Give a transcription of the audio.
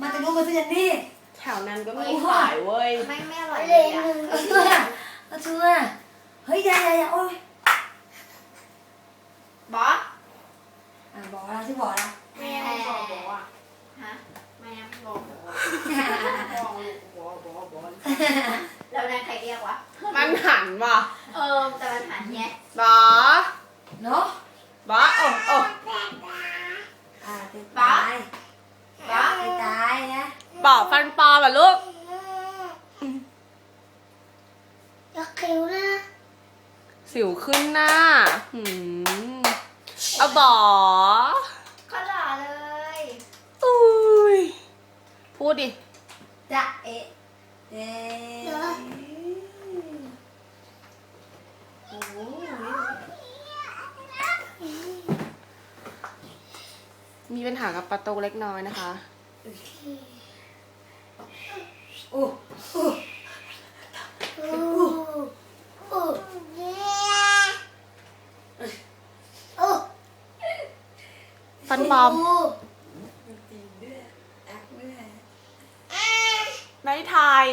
มาจากนู้นมาจากนี่แถวนั้นก็มีขายเว้ย ไม่ไม่อร่อยเลเล่ยนอะเอาเชื่อเอาเชื่อเฮ้ยอย่าอย่าอย่าโอ้ยบอสอะบอกแล้วที่บอกแล้วแม่ไม่บอกบอกอะฮะแม่ไม่บอกบอกบอกบอกบอกบอกแล้วนั่นใครเรียกวะมันหันว่ะเออแต่มันหันไงบอเนาะ บอโอ้โอ้ อ่าติดตาย บอส ติดตาย นะบอฟันปลอมอะลูกอยากคิวนะสิวขึ้นหน้าหืมเอาบอก็หล่อเลยอุ้ยพูดดิจะเอะเอะโอ้โหมีปัญหากับประตูเล็กน้อยนะคะ โอ้โอ้โอ้โอ้โอ้ฟันปลอมจริงด้วยแอคด้วยไม่ทาย